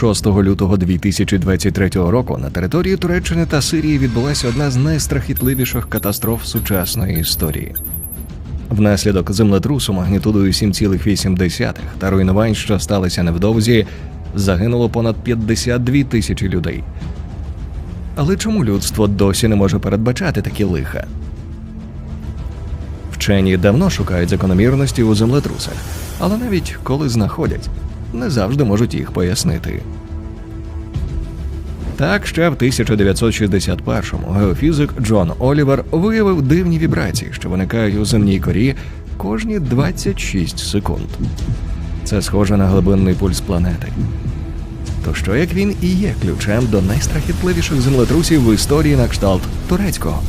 6 лютого 2023 року на території Туреччини та Сирії відбулася одна з найстрахітливіших катастроф сучасної історії. Внаслідок землетрусу магнітудою 7,8 та руйнувань, що сталися невдовзі, загинуло понад 52 тисячі людей. Але чому людство досі не може передбачати такі лиха? Вчені давно шукають закономірності у землетрусах, але навіть коли знаходять, не завжди можуть їх пояснити. Так, ще в 1961-му геофізик Джон Олівер виявив дивні вібрації, що виникають у земній корі кожні 26 секунд. Це схоже на глибинний пульс планети. То що як він і є ключем до найстрахітливіших землетрусів в історії на кшталт турецького?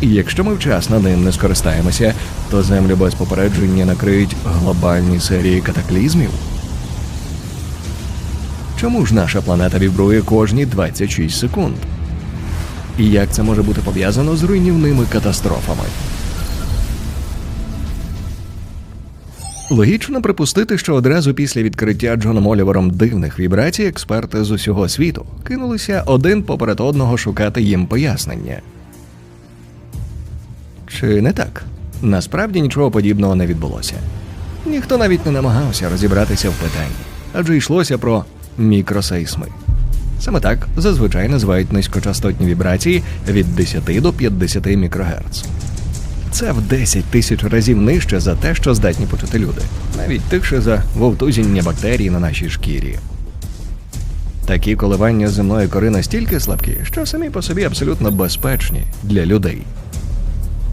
І якщо ми вчасно ним не скористаємося, то землю без попередження накриють глобальні серії катаклізмів. Чому ж наша планета вібрує кожні 26 секунд? І як це може бути пов'язано з руйнівними катастрофами? Логічно припустити, що одразу після відкриття Джоном Олівером дивних вібрацій експерти з усього світу кинулися один поперед одного шукати їм пояснення. Чи не так? Насправді нічого подібного не відбулося. Ніхто навіть не намагався розібратися в питанні, адже йшлося про мікросейсми. Саме так зазвичай називають низькочастотні вібрації від 10 до 50 мікрогерц. Це в 10 тисяч разів нижче за те, що здатні почути люди, навіть тихше за вовтузіння бактерій на нашій шкірі. Такі коливання земної кори настільки слабкі, що самі по собі абсолютно безпечні для людей.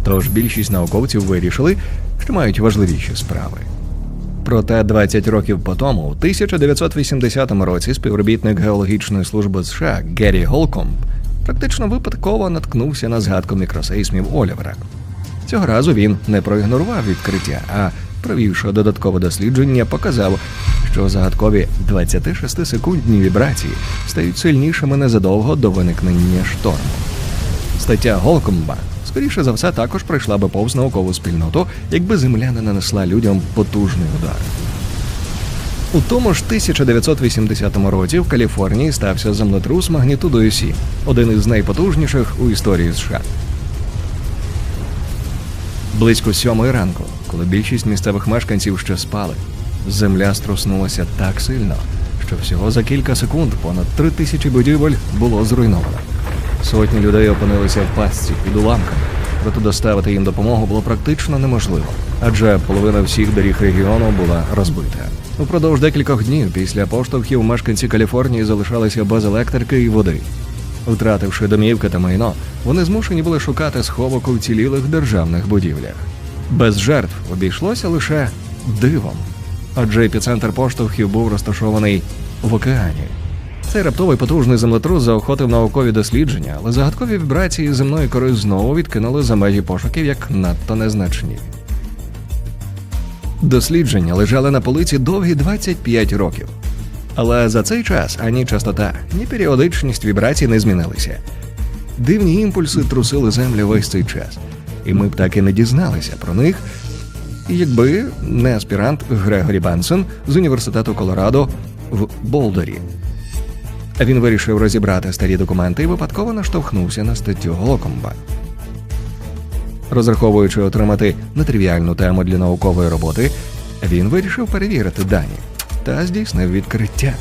Тож більшість науковців вирішили, що мають важливіші справи. Проте 20 років по тому, у 1980 році, співробітник геологічної служби США Геррі Голкомб практично випадково наткнувся на згадку мікросейсмів Олівера. Цього разу він не проігнорував відкриття, а провівши додаткове дослідження, показав, що загадкові 26-секундні вібрації стають сильнішими незадовго до виникнення шторму. Стаття Голкомба скоріше за все також пройшла би повз наукову спільноту, якби земля не нанесла людям потужний удар. У тому ж 1980 році в Каліфорнії стався землетрус магнітудою Сі, один із найпотужніших у історії США. Близько сьомої ранку, коли більшість місцевих мешканців ще спали, земля струснулася так сильно, що всього за кілька секунд понад три тисячі будівель було зруйновано. Сотні людей опинилися в пастці під уламками, проте доставити їм допомогу було практично неможливо, адже половина всіх доріг регіону була розбита. Упродовж декількох днів після поштовхів мешканці Каліфорнії залишалися без електрики і води. Втративши домівки та майно, вони змушені були шукати сховок у вцілілих державних будівлях. Без жертв обійшлося лише дивом, адже епіцентр поштовхів був розташований в океані. Цей раптовий потужний землетрус заохотив наукові дослідження, але загадкові вібрації земної кори знову відкинули за межі пошуків як надто незначні. Дослідження лежали на полиці довгі 25 років. Але за цей час ані частота, ні періодичність вібрацій не змінилися. Дивні імпульси трусили землю весь цей час, і ми б так і не дізналися про них, якби не аспірант Грегорі Бенсон з університету Колорадо в Болдері. Він вирішив розібрати старі документи і випадково наштовхнувся на статтю Голокомба. Розраховуючи отримати нетривіальну тему для наукової роботи, він вирішив перевірити дані та здійснив відкриття.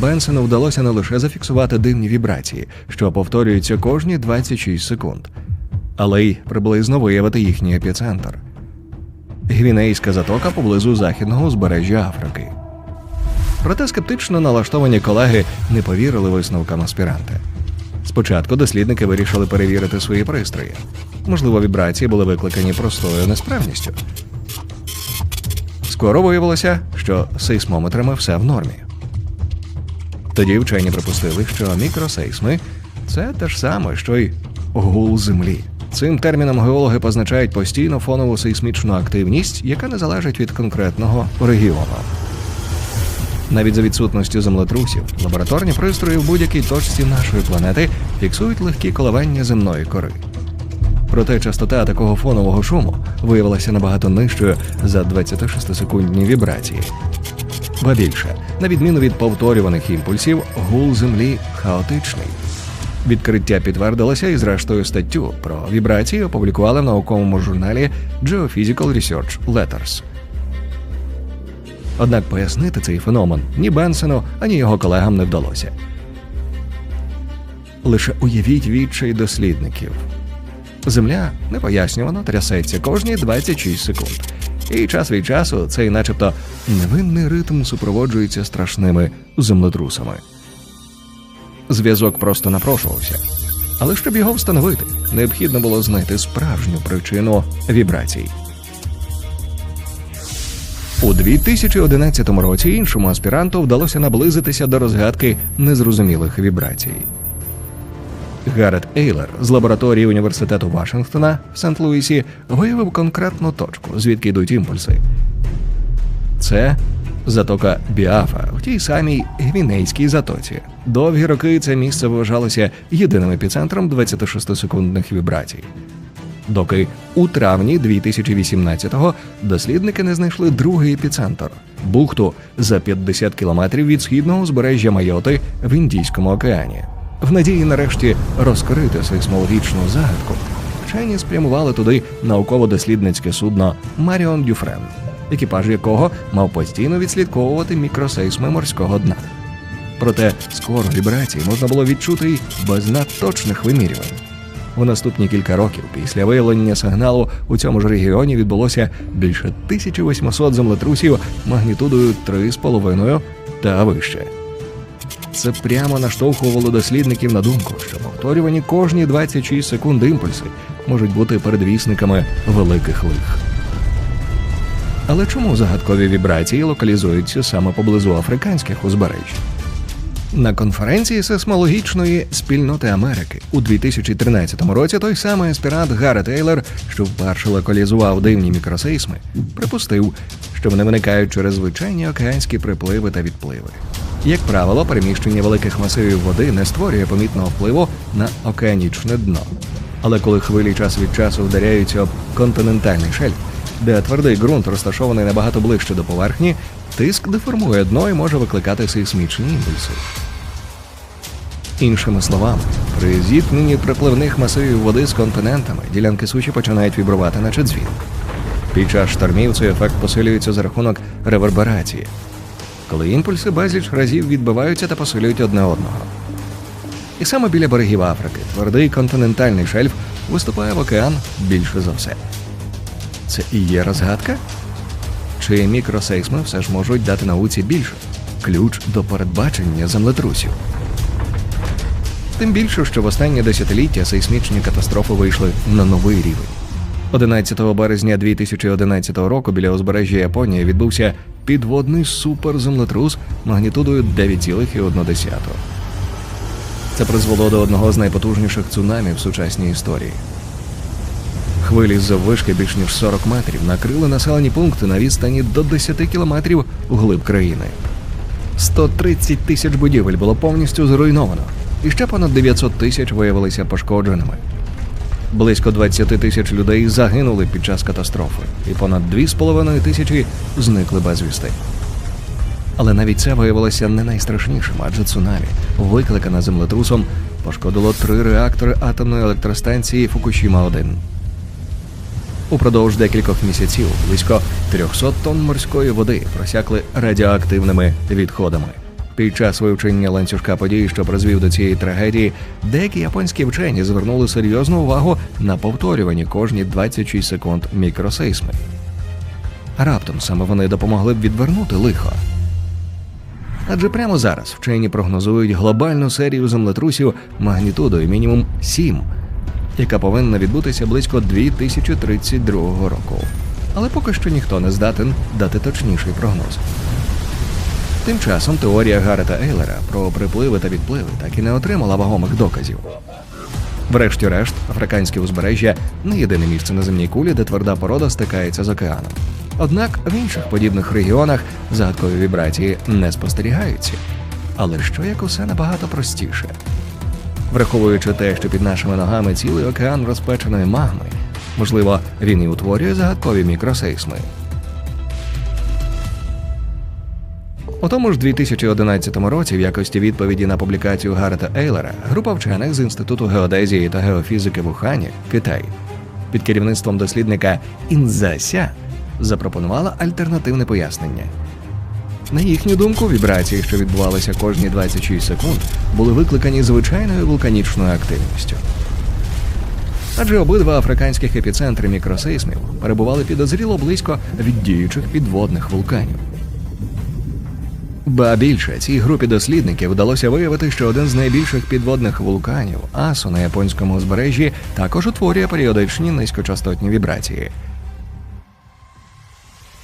Бенсону вдалося не лише зафіксувати дивні вібрації, що повторюються кожні 26 секунд, але й приблизно виявити їхній епіцентр. Гвінейська затока поблизу західного узбережжя Африки. Проте скептично налаштовані колеги не повірили висновкам аспіранта. Спочатку дослідники вирішили перевірити свої пристрої. Можливо, вібрації були викликані простою несправністю. Скоро виявилося, що сейсмометрами все в нормі. Тоді вчені припустили, що мікросейсми це те ж саме, що й гул землі. Цим терміном геологи позначають постійну фонову сейсмічну активність, яка не залежить від конкретного регіону. Навіть за відсутністю землетрусів, лабораторні пристрої в будь-якій точці нашої планети фіксують легкі коливання земної кори. Проте частота такого фонового шуму виявилася набагато нижчою за 26-секундні вібрації. Ба більше, на відміну від повторюваних імпульсів, гул землі хаотичний. Відкриття підтвердилося і, зрештою, статтю про вібрації опублікували в науковому журналі Geophysical Research Letters. Однак пояснити цей феномен ні Бенсену, ані його колегам не вдалося. Лише уявіть відчай дослідників. Земля непояснювано трясеться кожні 26 секунд. І час від часу цей, начебто, невинний ритм супроводжується страшними землетрусами. Зв'язок просто напрошувався. Але щоб його встановити, необхідно було знайти справжню причину вібрацій. У 2011 році іншому аспіранту вдалося наблизитися до розгадки незрозумілих вібрацій. Гаррет Ейлер з лабораторії університету Вашингтона в Сент-Луісі виявив конкретну точку, звідки йдуть імпульси. Це затока Біафа в тій самій Гвінейській затоці. Довгі роки це місце вважалося єдиним епіцентром 26-секундних вібрацій. Доки у травні 2018-го дослідники не знайшли другий епіцентр бухту за 50 кілометрів від східного узбережжя Майоти в Індійському океані. В надії нарешті розкрити сейсмологічну загадку, вчені спрямували туди науково-дослідницьке судно Маріон Дюфрен, екіпаж якого мав постійно відслідковувати мікросейсми морського дна. Проте скоро вібрації можна було відчути й без надточних вимірювань. У наступні кілька років після виявлення сигналу у цьому ж регіоні відбулося більше 1800 землетрусів магнітудою 3,5 та вище. Це прямо наштовхувало дослідників на думку, що повторювані кожні 26 секунд імпульси можуть бути передвісниками великих лих. Але чому загадкові вібрації локалізуються саме поблизу африканських узбережжя? На конференції сейсмологічної спільноти Америки у 2013 році той самий аспірант Гаррет Тейлор, що вперше локалізував дивні мікросейсми, припустив, що вони виникають через звичайні океанські припливи та відпливи. Як правило, переміщення великих масивів води не створює помітного впливу на океанічне дно. Але коли хвилі час від часу вдаряються об континентальний шельф, де твердий ґрунт розташований набагато ближче до поверхні, тиск деформує дно і може викликати сейсмічні імпульси. Іншими словами, при зіткненні припливних масивів води з континентами ділянки суші починають вібрувати, наче дзвін. Під час штормів цей ефект посилюється за рахунок реверберації, коли імпульси безліч разів відбиваються та посилюють одне одного. І саме біля берегів Африки твердий континентальний шельф виступає в океан більше за все. Це і є розгадка? Чи мікросейсми все ж можуть дати науці більше ключ до передбачення землетрусів? Тим більше, що в останнє десятиліття сейсмічні катастрофи вийшли на новий рівень. 11 березня 2011 року біля узбережжя Японії відбувся підводний суперземлетрус магнітудою 9,1. Це призвело до одного з найпотужніших цунамі в сучасній історії. Хвилі заввишки більш ніж 40 метрів накрили населені пункти на відстані до 10 кілометрів вглиб країни. 130 тисяч будівель було повністю зруйновано, і ще понад 900 тисяч виявилися пошкодженими. Близько 20 тисяч людей загинули під час катастрофи, і понад 2,5 тисячі зникли безвісти. Але навіть це виявилося не найстрашнішим, адже цунамі, викликане землетрусом, пошкодило три реактори атомної електростанції Фукушіма 1 Упродовж декількох місяців близько 300 тонн морської води просякли радіоактивними відходами. Під час вивчення ланцюжка подій, що призвів до цієї трагедії, деякі японські вчені звернули серйозну увагу на повторювані кожні 26 секунд мікросейсми. Раптом саме вони допомогли б відвернути лихо. Адже прямо зараз вчені прогнозують глобальну серію землетрусів магнітудою мінімум 7, яка повинна відбутися близько 2032 року. Але поки що ніхто не здатен дати точніший прогноз. Тим часом теорія Гарета Ейлера про припливи та відпливи так і не отримала вагомих доказів. Врешті-решт, африканське узбережжя не єдине місце на земній кулі, де тверда порода стикається з океаном. Однак в інших подібних регіонах загадкові вібрації не спостерігаються. Але що як усе набагато простіше. Враховуючи те, що під нашими ногами цілий океан розпеченої магми, можливо, він і утворює загадкові мікросейсми. У тому ж 2011 році, в якості відповіді на публікацію Гаррета Ейлера, група вчених з Інституту геодезії та геофізики в Ухані, Китай, під керівництвом дослідника Інзася запропонувала альтернативне пояснення. На їхню думку, вібрації, що відбувалися кожні 26 секунд, були викликані звичайною вулканічною активністю. Адже обидва африканських епіцентри мікросейсмів перебували підозріло близько від діючих підводних вулканів. Ба більше цій групі дослідників вдалося виявити, що один з найбільших підводних вулканів Асу на японському узбережжі також утворює періодичні низькочастотні вібрації.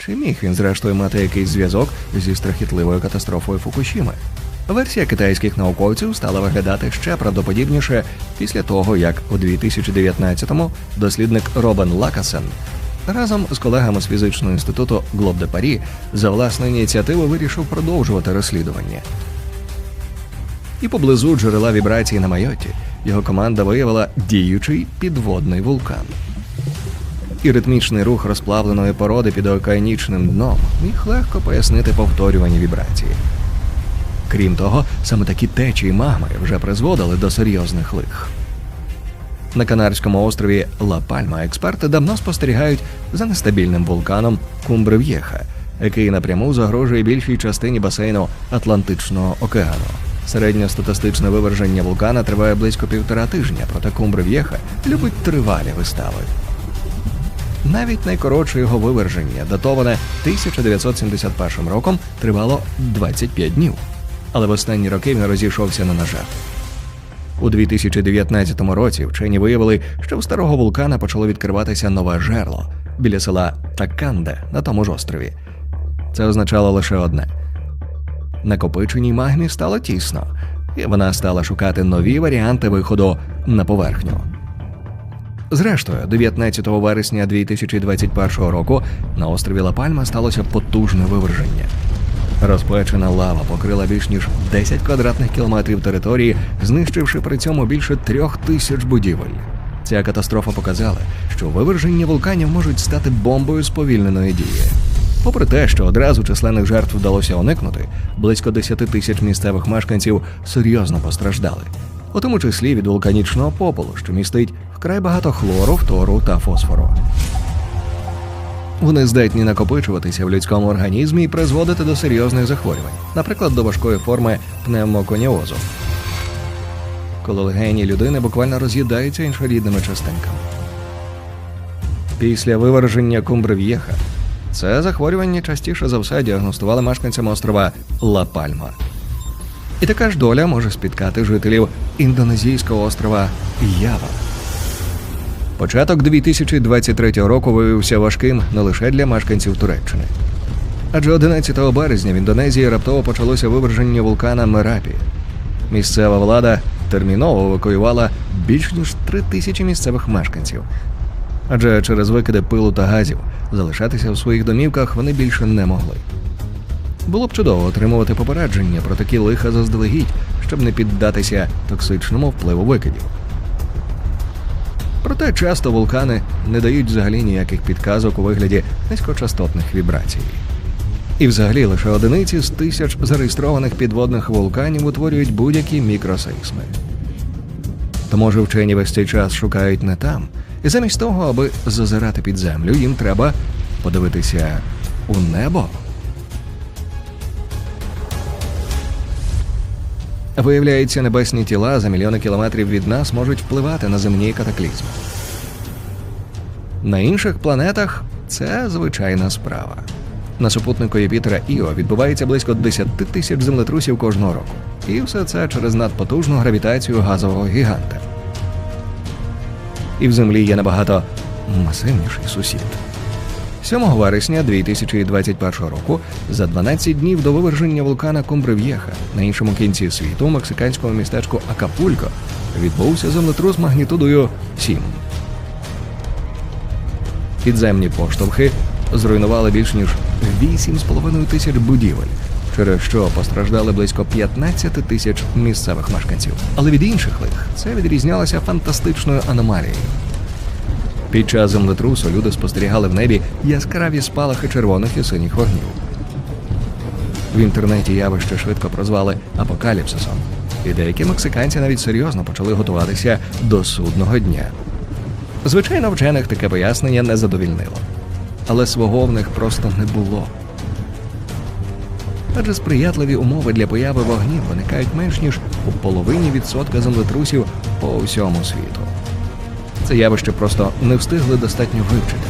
Чи міг він, зрештою, мати якийсь зв'язок зі страхітливою катастрофою Фукушіми? Версія китайських науковців стала виглядати ще правдоподібніше після того, як у 2019-му дослідник Робен Лакасен разом з колегами з фізичного інституту Глоб де Парі за власну ініціативу вирішив продовжувати розслідування. І поблизу джерела вібрацій на Майоті його команда виявила діючий підводний вулкан. І ритмічний рух розплавленої породи під океанічним дном міг легко пояснити повторювані вібрації. Крім того, саме такі течії магми вже призводили до серйозних лих. На Канарському острові Ла Пальма експерти давно спостерігають за нестабільним вулканом Кумбрев'єха, який напряму загрожує більшій частині басейну Атлантичного океану. Середньостатистичне виверження вулкана триває близько півтора тижня, проте Кумбрев'єха любить тривалі вистави. Навіть найкоротше його виверження, датоване 1971 роком, тривало 25 днів. Але в останні роки він розійшовся на ножах. У 2019 році вчені виявили, що в старого вулкана почало відкриватися нове жерло біля села Таканде на тому ж острові. Це означало лише одне: накопиченій магмі стало тісно, і вона стала шукати нові варіанти виходу на поверхню. Зрештою, 19 вересня 2021 року на острові Ла-Пальма сталося потужне виверження. Розпечена лава покрила більш ніж 10 квадратних кілометрів території, знищивши при цьому більше трьох тисяч будівель. Ця катастрофа показала, що виверження вулканів можуть стати бомбою сповільненої дії. Попри те, що одразу численних жертв вдалося уникнути, близько 10 тисяч місцевих мешканців серйозно постраждали, у тому числі від вулканічного попелу, що містить вкрай багато хлору, фтору та фосфору. Вони здатні накопичуватися в людському організмі і призводити до серйозних захворювань, наприклад, до важкої форми пневмоконіозу, коли легені людини буквально роз'їдаються іншорідними частинками. Після виверження кумбрив'єха це захворювання частіше за все діагностували мешканцям острова Ла Пальма. І така ж доля може спіткати жителів індонезійського острова Ява. Початок 2023 року виявився важким не лише для мешканців Туреччини. Адже 11 березня в Індонезії раптово почалося виверження вулкана Мерапі. Місцева влада терміново евакуювала більш ніж три тисячі місцевих мешканців. Адже через викиди пилу та газів залишатися в своїх домівках вони більше не могли. Було б чудово отримувати попередження про такі лиха заздалегідь, щоб не піддатися токсичному впливу викидів. Проте часто вулкани не дають взагалі ніяких підказок у вигляді низькочастотних вібрацій. І взагалі лише одиниці з тисяч зареєстрованих підводних вулканів утворюють будь-які мікросейсми. То може вчені весь цей час шукають не там, і замість того, аби зазирати під землю, їм треба подивитися у небо. Виявляється, небесні тіла за мільйони кілометрів від нас можуть впливати на земні катаклізми. На інших планетах це звичайна справа. На супутнику Юпітера Іо відбувається близько 10 тисяч землетрусів кожного року. І все це через надпотужну гравітацію газового гіганта. І в землі є набагато масивніший сусід. 7 вересня 2021 року, за 12 днів до виверження вулкана Кумбрив'єха на іншому кінці світу, мексиканському містечку Акапулько, відбувся землетрус магнітудою 7. Підземні поштовхи зруйнували більш ніж 8,5 тисяч будівель, через що постраждали близько 15 тисяч місцевих мешканців. Але від інших лих це відрізнялося фантастичною аномалією. Під час землетрусу люди спостерігали в небі яскраві спалахи червоних і синіх вогнів. В інтернеті явище швидко прозвали апокаліпсисом, і деякі мексиканці навіть серйозно почали готуватися до судного дня. Звичайно, вчених таке пояснення не задовільнило, але свого в них просто не було. Адже сприятливі умови для появи вогнів виникають менш ніж у половині відсотка землетрусів по всьому світу. Це явище просто не встигли достатньо вивчити.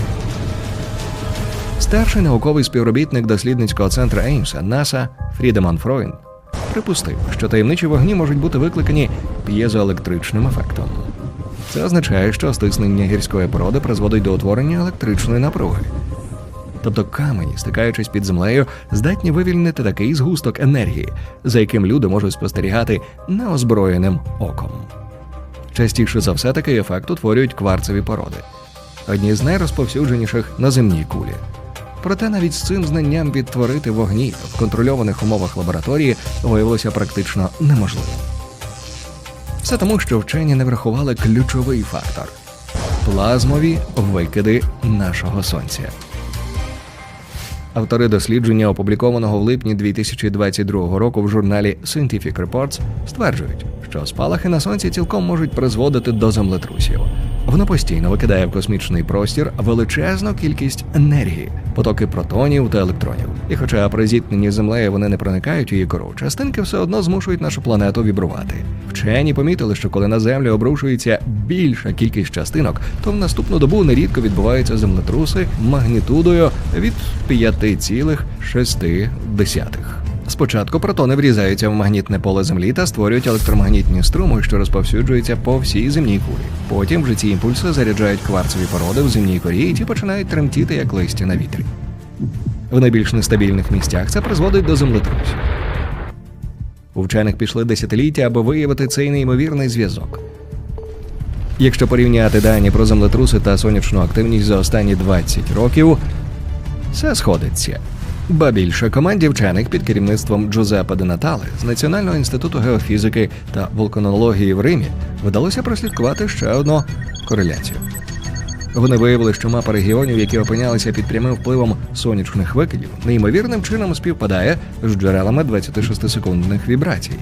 Старший науковий співробітник дослідницького центру Еймса НАСА Фрідеман Фройн припустив, що таємничі вогні можуть бути викликані п'єзоелектричним ефектом. Це означає, що стиснення гірської породи призводить до утворення електричної напруги. Тобто камені, стикаючись під землею, здатні вивільнити такий згусток енергії, за яким люди можуть спостерігати неозброєним оком. Частіше за все такий ефект утворюють кварцеві породи, одні з найрозповсюдженіших на земній кулі. Проте навіть з цим знанням відтворити вогні в контрольованих умовах лабораторії виявилося практично неможливим. Все тому, що вчені не врахували ключовий фактор плазмові викиди нашого сонця. Автори дослідження, опублікованого в липні 2022 року в журналі Scientific Reports, стверджують, що спалахи на сонці цілком можуть призводити до землетрусів. Воно постійно викидає в космічний простір величезну кількість енергії, потоки протонів та електронів. І хоча при зіткненні землею вони не проникають у її кору, частинки все одно змушують нашу планету вібрувати. Вчені помітили, що коли на землю обрушується більша кількість частинок, то в наступну добу нерідко відбуваються землетруси магнітудою від 5,6. Спочатку протони врізаються в магнітне поле землі та створюють електромагнітні струми, що розповсюджуються по всій земній кулі. Потім вже ці імпульси заряджають кварцеві породи в земній корі, і ті починають тремтіти як листя на вітрі. В найбільш нестабільних місцях це призводить до землетрусів. У вчених пішли десятиліття, аби виявити цей неймовірний зв'язок. Якщо порівняти дані про землетруси та сонячну активність за останні 20 років, все сходиться. Ба більше команді вчених під керівництвом Джузеппе Де Натале з Національного інституту геофізики та вулканології в Римі вдалося прослідкувати ще одну кореляцію. Вони виявили, що мапа регіонів, які опинялися під прямим впливом сонячних викидів, неймовірним чином співпадає з джерелами 26-секундних вібрацій.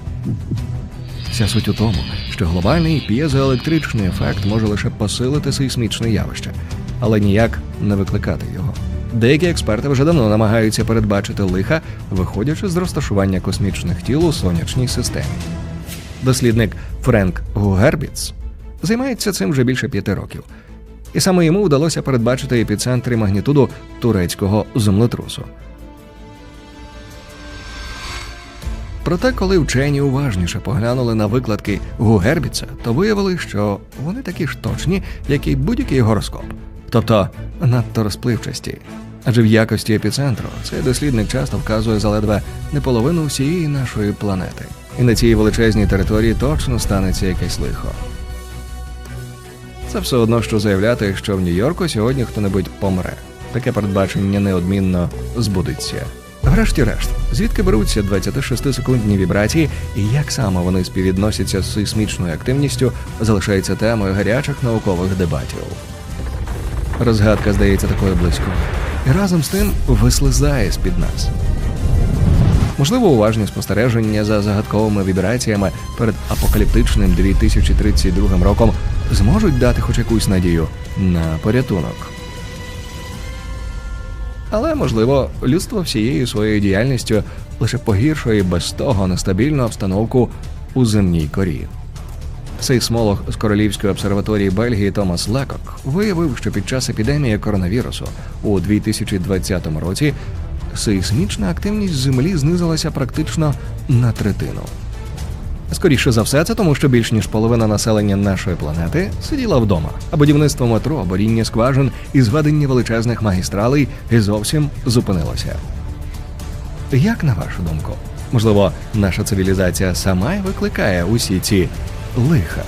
Вся суть у тому, що глобальний п'єзоелектричний ефект може лише посилити сейсмічне явище, але ніяк не викликати його. Деякі експерти вже давно намагаються передбачити лиха, виходячи з розташування космічних тіл у сонячній системі. Дослідник Френк Гугербіц займається цим вже більше п'яти років, і саме йому вдалося передбачити епіцентри магнітуду турецького землетрусу. Проте, коли вчені уважніше поглянули на викладки Гугербіца, то виявили, що вони такі ж точні, як і будь-який гороскоп, тобто надто розпливчасті. Адже в якості епіцентру цей дослідник часто вказує за ледве не половину всієї нашої планети. І на цій величезній території точно станеться якесь лихо. Це все одно, що заявляти, що в Нью-Йорку сьогодні хто-небудь помре. Таке передбачення неодмінно збудеться. Врешті-решт, звідки беруться 26-секундні вібрації і як саме вони співвідносяться з сейсмічною активністю, залишається темою гарячих наукових дебатів. Розгадка здається такою близькою, і разом з тим вислизає з-під нас. Можливо, уважні спостереження за загадковими вібраціями перед апокаліптичним 2032 роком зможуть дати хоч якусь надію на порятунок. Але, можливо, людство всією своєю діяльністю лише погіршує без того нестабільну обстановку у земній корі. Сейсмолог з Королівської обсерваторії Бельгії Томас Лекок виявив, що під час епідемії коронавірусу у 2020 році сейсмічна активність Землі знизилася практично на третину. Скоріше за все, це тому, що більш ніж половина населення нашої планети сиділа вдома, а будівництво метро, боріння скважин і зведення величезних магістралей і зовсім зупинилося. Як на вашу думку, можливо, наша цивілізація сама й викликає усі ці лиха?